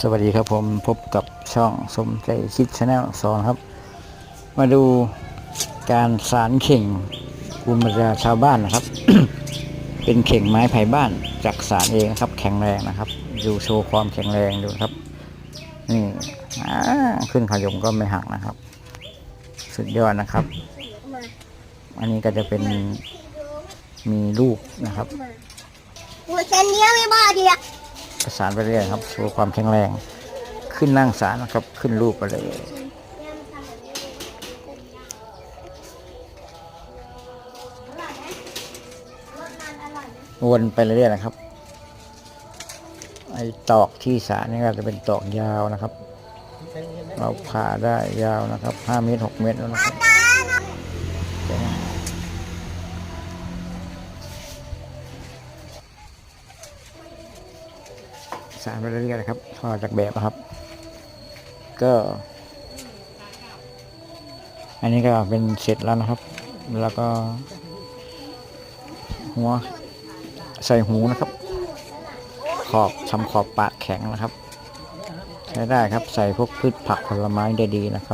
สวัสดีครับผมพบกับช่องสมใจคิดชาแนลสองครับ มาดูการสารเข่งภูมิปัญญาชาวบ้านนะครับ เป็นเข่งไม้ไผ่บ้านจากสารเองครับ แข็งแรงนะครับ ดูโชว์ความแข็งแรงดูครับ นี่ขึ้นขยมก็ไม่หักนะครับ สุดยอดนะครับ อันนี้ก็จะเป็นมีลูกนะครับหัวฉันเนี้ยไม่บ้าดีอะ ประสานไปเรื่อยครับโชว์ความแข็งแรง ขึ้นนั่งสารนะครับ ขึ้นรูปไปเลยวนไปเรื่อยๆนะครับ ไอ้ตอกที่สารนี่ก็จะเป็นตอกยาวนะครับ เราผ่าได้ยาวนะครับห้าเมตรหกเมตรแล้วนะครับ สารไปเรื่อยๆนะครับพอจากแบบนะครับ ก็ อันนี้ก็เป็นเสร็จแล้วนะครับ แล้วก็ หัวใส่หูนะครับ ขอบทำขอบปากแข็งนะครับ ใช้ได้ครับใส่พวกพืชผักผลไม้ได้ดีนะครับ